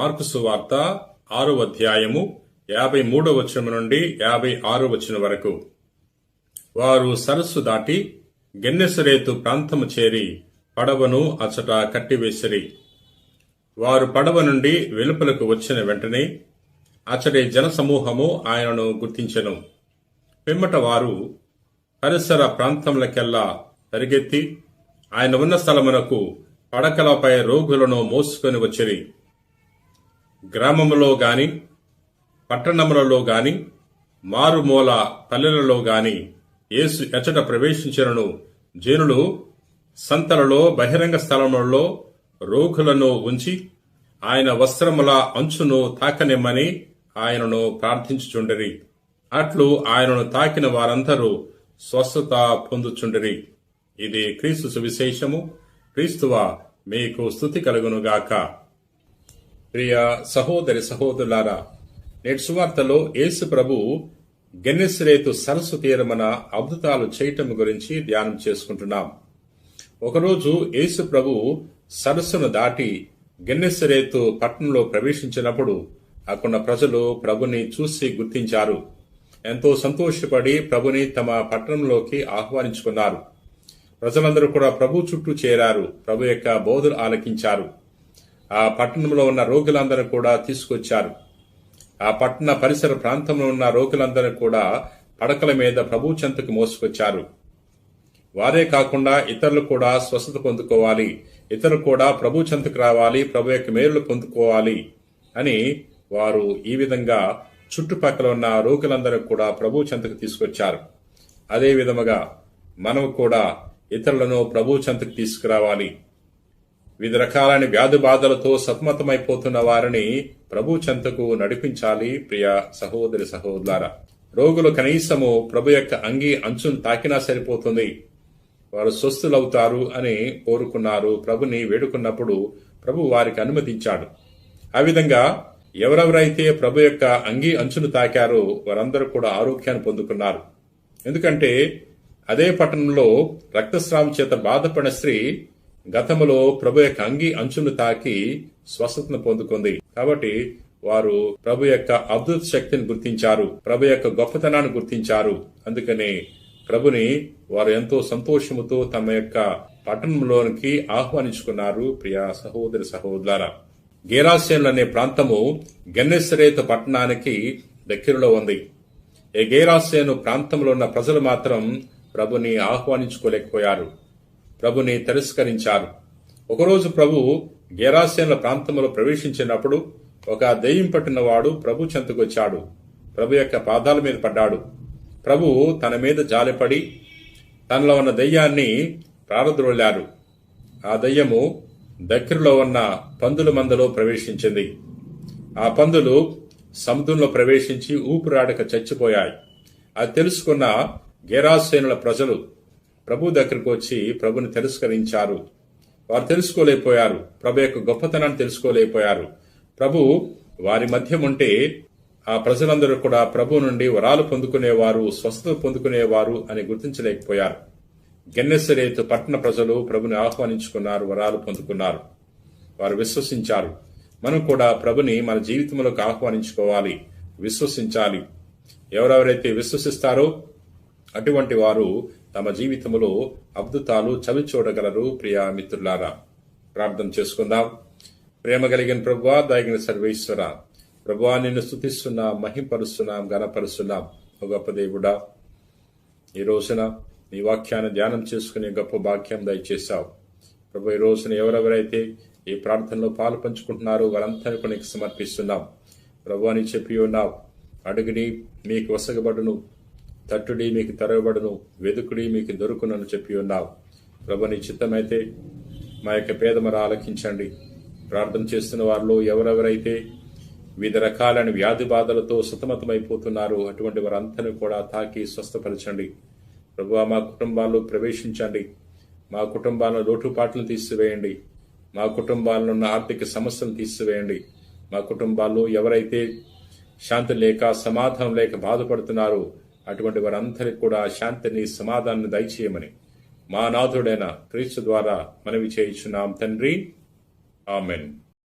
మార్కుసు వార్త ఆరో అధ్యాయము యాభై మూడో వచనం నుండి యాభై ఆరో వచనం వరకు. వారు సరస్సు దాటి గెన్నెసరేతు ప్రాంతము చేరి పడవను అచట కట్టివేసిరి. వారు పడవ నుండి వెలుపలకు వచ్చిన వెంటనే అచడి జనసమూహము ఆయనను గుర్తించెను. పిమ్మట వారు పరిసర ప్రాంతములకెల్లా పరిగెత్తి ఆయన ఉన్న స్థలమునకు పడకలపై రోగులను మోసుకొని వచ్చిరి. గ్రామములో గాని పట్టణములలో గాని మారుమూల పల్లెలలో గాని యేసు ఎచ్చట ప్రవేశించినను జనులు సంతలలో బహిరంగ స్థలములలో రోగులను ఉంచి ఆయన వస్త్రముల అంచును తాకనిమ్మని ఆయనను ప్రార్థించుచుండిరి. అట్లు ఆయనను తాకిన వారందరూ స్వస్థత పొందుచుండిరి. ఇది క్రీస్తు సువిశేషము. క్రీస్తువా మీకు స్థుతి కలుగునుగాక. ప్రియ సహోదరి సహోదరులారా నేటి సువార్తలో యేసు ప్రభు గెన్నెసిరేతు సరస్సు తీరమన అద్భుతాలు చేయటం గురించి ధ్యానం చేసుకుంటున్నాం. ఒకరోజు యేసు ప్రభు సరస్సును దాటి గెన్నెసిరేతు పట్టణంలో ప్రవేశించినప్పుడు అక్కడ ప్రజలు ప్రభుని చూసి గుర్తించారు. ఎంతో సంతోషపడి ప్రభుని తమ పట్టణంలోకి ఆహ్వానించుకున్నారు. ప్రజలందరూ కూడా ప్రభు చుట్టూ చేరారు. ప్రభు యొక్క బోధలు ఆలకించారు. ఆ పట్టణంలో ఉన్న రోగులందరూ కూడా తీసుకొచ్చారు. ఆ పట్టణ పరిసర ప్రాంతంలో ఉన్న రోగులందరూ కూడా పడకల మీద ప్రభు చెంతకు మోసుకొచ్చారు. వారే కాకుండా ఇతరులు కూడా స్వస్థత పొందుకోవాలి. ఇతరులు కూడా ప్రభు చెంతకు రావాలి ప్రభు యొక్క మేలులు పొందుకోవాలి అని వారు ఈ విధంగా చుట్టుపక్కల ఉన్న రోగులందరూ కూడా ప్రభు చెంతకు తీసుకొచ్చారు. అదే విధముగా మనం కూడా ఇతరులను ప్రభు చెంతకు తీసుకురావాలి. వివిధ రకాలైన వ్యాధి బాధలతో సతమతమైపోతున్న వారిని ప్రభు చెంతకు నడిపించాలి ప్రియ సహోదరి సహోదరులారా. రోగులు కనీసము ప్రభు యొక్క అంగి అంచును తాకినా సరిపోతుంది. వారు స్వస్థులవుతారు అని కోరుకున్నారు. ప్రభుని వేడుకున్నప్పుడు ప్రభు వారికి అనుమతించాడు. ఆ విధంగా ఎవరెవరైతే ప్రభు యొక్క అంగి అంచును తాకారో వారందరూ కూడా ఆరోగ్యాన్ని పొందుకున్నారు. ఎందుకంటే అదే పట్టణంలో రక్తస్రావం చేత బాధపడిన స్త్రీ గతంలో ప్రభు యొక్క అంగి అంచును తాకి స్వస్థతను పొందుకుంది. కాబట్టి వారు ప్రభు యొక్క అద్భుత శక్తిని గుర్తించారు. ప్రభు యొక్క గొప్పతనాన్ని గుర్తించారు. అందుకని ప్రభుని వారు ఎంతో సంతోషముతో తమ యొక్క పట్టణంలోనికి ఆహ్వానించుకున్నారు. ప్రియ సహోదరి సహోదర గేరాసేన్లు అనే ప్రాంతము గన్నేశ్వరేత పట్టణానికి దగ్గరలో ఉంది. ఈ గేరాసేను ప్రాంతంలో ఉన్న ప్రజలు మాత్రం ప్రభుని ఆహ్వానించుకోలేకపోయారు. ప్రభుని తిరస్కరించారు. ఒకరోజు ప్రభు గేరాసేనుల ప్రాంతంలో ప్రవేశించినప్పుడు ఒక దెయ్యం పట్టినవాడు ప్రభు చెంతకొచ్చాడు. ప్రభు యొక్క పాదాల మీద పడ్డాడు. ప్రభు తన మీద జాలిపడి తనలో ఉన్న దయ్యాన్ని ప్రారద్రోలారు. ఆ దయ్యము దగ్గరలో ఉన్న పందుల మందలో ప్రవేశించింది. ఆ పందులు సముద్రంలో ప్రవేశించి ఊపిరాడక చచ్చిపోయాయి. అది తెలుసుకున్న గేరాసేనుల ప్రజలు ప్రభు దగ్గరకు వచ్చి ప్రభుని తిరస్కరించారు. వారు తెలుసుకోలేకపోయారు. ప్రభు యొక్క గొప్పతనాన్ని తెలుసుకోలేకపోయారు. ప్రభు వారి మధ్య ఉంటే ఆ ప్రజలందరూ కూడా ప్రభు నుండి వరాలు పొందుకునేవారు స్వస్థత పొందుకునేవారు అని గుర్తించలేకపోయారు. గెన్నెసరేతు పట్టణ ప్రజలు ప్రభుని ఆహ్వానించుకున్నారు వరాలు పొందుకున్నారు. వారు విశ్వసించారు. మనం కూడా ప్రభుని మన జీవితంలోకి ఆహ్వానించుకోవాలి విశ్వసించాలి. ఎవరెవరైతే విశ్వసిస్తారో అటువంటి వారు తమ జీవితంలో అద్భుతాలు చవి చూడగలరు ప్రియా మిత్రులారా. ప్రార్థన చేసుకుందాం. ప్రేమ కలిగిన ప్రభువా దాగిన సర్వేశ్వర. ప్రభువా నిన్ను స్థుతిస్తున్నాం మహింపరుస్తున్నాం గణపరుస్తున్నాం ఓ గొప్ప దేవుడా ఈ రోజున నీ వాక్యాన్ని ధ్యానం చేసుకునే గొప్ప భాగ్యం దయచేశావు. ప్రభు ఈ రోజున ఎవరెవరైతే ఈ ప్రార్థనలో పాలు పంచుకుంటున్నారో వారంతా నీకు సమర్పిస్తున్నాం. ప్రభు అని చెప్పి ఉన్నావు. అడుగుని మీకు వసగబడును. తట్టుడి మీకు తెరవబడును వెదుకుడి మీకు దొరుకునని చెప్పి ఉన్నావు. ప్రభు నీ చిత్తమైతే మా యొక్క పేదమర ఆలకించండి. ప్రార్థన చేస్తున్న వారిలో ఎవరెవరైతే వివిధ రకాలైన వ్యాధి బాధలతో సతమతమైపోతున్నారు అటువంటి వారందరినీ కూడా తాకి స్వస్థపరచండి. ప్రభు మా కుటుంబాల్లో ప్రవేశించండి. మా కుటుంబాలను లోటుపాట్లను తీసివేయండి. మా కుటుంబాల్లో ఉన్న ఆర్థిక సమస్యలను తీసివేయండి. మా కుటుంబాల్లో ఎవరైతే శాంతి లేక సమాధానం లేక బాధపడుతున్నారో అటువంటి వారందరికీ కూడా శాంతిని సమాధానాన్ని దయచేయమని మా నాథుడైన క్రీస్తు ద్వారా మనవి చేయించున్నాం తండ్రి. ఆమెన్.